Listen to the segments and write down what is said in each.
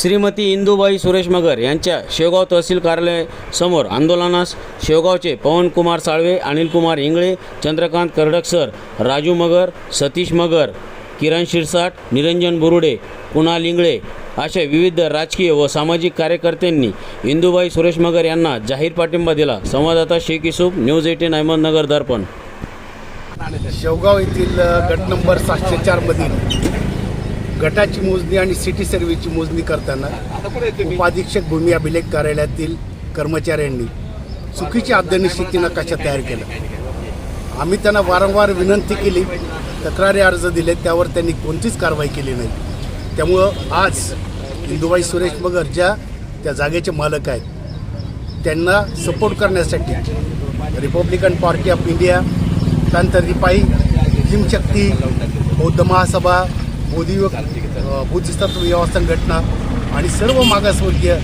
श्रीमती इंदुबाई सुरेश मगर यांच्या शेवगाव तहसील कार्यालयासमोर आंदोलनास शेवगावचे पवनकुमार साळवे अनिलकुमार इंगळे चंद्रकांत करडकसर राजू मगर सतीश मगर किरण शिरसाट निरंजन बुरुडे कुणाल इंगळे अशा विविध राजकीय व सामाजिक कार्यकर्त्यांनी इंदुबाई सुरेश मगर यांना जाहीर पाठिंबा दिला. संवाददाता शेख युसूफ न्यूज एटीन अहमदनगर दर्पण. शेवगाव येथील गट नंबर सातशे चारमधील गटाची मोजणी आणि सिटी सर्व्हेची मोजणी करताना उपाधीक्षक भूमी अभिलेख कार्यालयातील कर्मचाऱ्यांनी चुकीची अध्यनिश्चिती नकाशा तयार केला आम्ही त्यांना वारंवार विनंती केली तक्रारी अर्ज दिले त्यावर त्यांनी कोणतीच कारवाई केली नाही. त्यामुळं आज इंदुबाई सुरेश मगर ज्या त्या जागेचे मालक आहेत त्यांना सपोर्ट करण्यासाठी रिपब्लिकन पार्टी ऑफ इंडिया त्यानंतर रिपाई हिमशक्ती बौद्ध महासभा बोधी बोधिसत्व व्यवस्था संघटना आणि सर्व मागासवर्गीय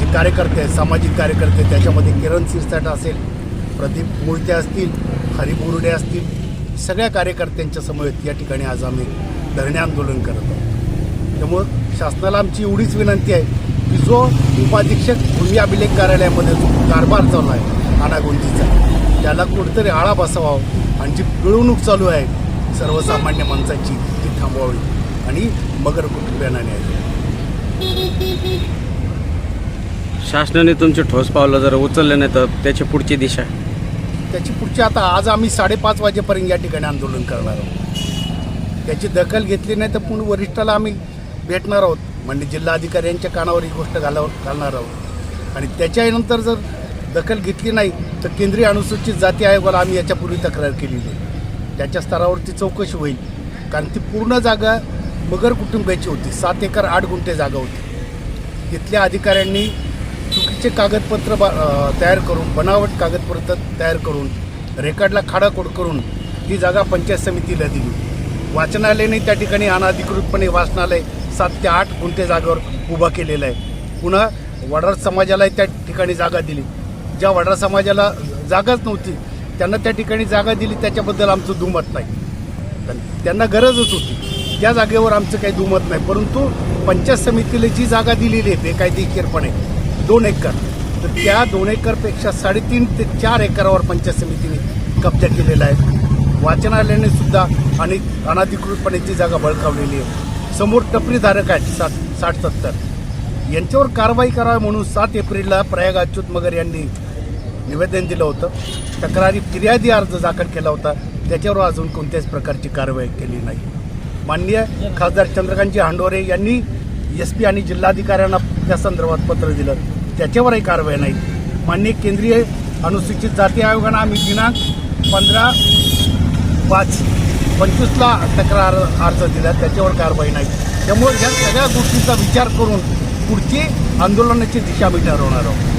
जे कार्यकर्ते आहेत सामाजिक कार्यकर्ते त्याच्यामध्ये किरण सिरसाट असेल प्रदीप मुळते असतील हरी असतील सगळ्या कार्यकर्त्यांच्या समवेत या ठिकाणी आज आम्ही धरणे आंदोलन करत आहोत. त्यामुळं शासनाला आमची एवढीच विनंती आहे की जो उपाधीक्षक भूमी अभिलेख कार्यालयामध्ये जो कारभार चालू आहे अनागोंदीचा त्याला कुठेतरी आळा बसावा आणि जी पिळवणूक चालू आहे सर्वसामान्य माणसाची ती थांबवावी. आणि मगर कुटुंबियांना न्याय. शासनाने तुमचे ठोस पावलं जर उचलले नाही तर त्याची पुढची दिशा? त्याची पुढची आता आज आम्ही साडेपाच वाजेपर्यंत या ठिकाणी आंदोलन करणार आहोत. त्याची दखल घेतली नाही तर पुन्हा वरिष्ठाला आम्ही भेटणार आहोत. म्हणजे जिल्हाधिकारी यांच्या कानावर ही गोष्ट घालावर घालणार आहोत. आणि त्याच्यानंतर जर दखल घेतली नाही तर केंद्रीय अनुसूचित जाती आयोगाला आम्ही याच्यापूर्वी तक्रार केलेली आहे. त्याच्या स्तरावरती चौकशी होईल. कारण ती पूर्ण जागा मगर कुटुंबाची होती? सात एकर आठ गुंठे जागा होती. तिथल्या अधिकाऱ्यांनी चुकीचे कागदपत्र बा तयार करून बनावट कागदपत्र तयार करून रेकॉर्डला खाडाखोड करून ही जागा पंचायत समितीला दिली. वाचनालयाने त्या ठिकाणी अनाधिकृतपणे वाचनालय सात ते आठ गुंठे जागेवर उभा केलेलं आहे. पुन्हा वडार समाजाला त्या ठिकाणी जागा दिली. ज्या वडार समाजाला जागाच नव्हती त्यांना त्या ठिकाणी जागा दिली त्याच्याबद्दल आमचं दुमत नाही. त्यांना गरजच होती. या जागेवर आमचं काही दुमत नाही. परंतु पंचायत समितीला जी जागा दिलेली आहे बेकायदेशीरपणे दोन एकर. तर त्या दोन एकरपेक्षा साडेतीन ते चार एकरावर पंचायत समितीने कब्जा केलेला आहे. वाचनालयाने सुद्धा आणि अनाधिकृतपणे ती जागा बळकावलेली आहे. समोर टपरीधारक आहेत सात साठ सत्तर. यांच्यावर कारवाई करावी म्हणून सात एप्रिलला प्रयाग अच्युत मगर यांनी निवेदन दिलं होतं. तक्रारी फिर्यादी अर्ज दाखल केला होता. त्याच्यावर अजून कोणत्याच प्रकारची कारवाई केली नाही. माननीय खासदार चंद्रकांतजी हांडोरे यांनी एस पी आणि जिल्हाधिकाऱ्यांना त्या संदर्भात पत्र दिलं. त्याच्यावरही कारवाई नाही. माननीय केंद्रीय अनुसूचित जाती आयोगानं आम्ही दिनांक पंधरा पाच पंचवीसला तक्रार अर्ज दिला. त्याच्यावर कारवाई नाही. त्यामुळे या सगळ्या गोष्टींचा विचार करून पुढची आंदोलनाची दिशा मी ठरवणार आहोत.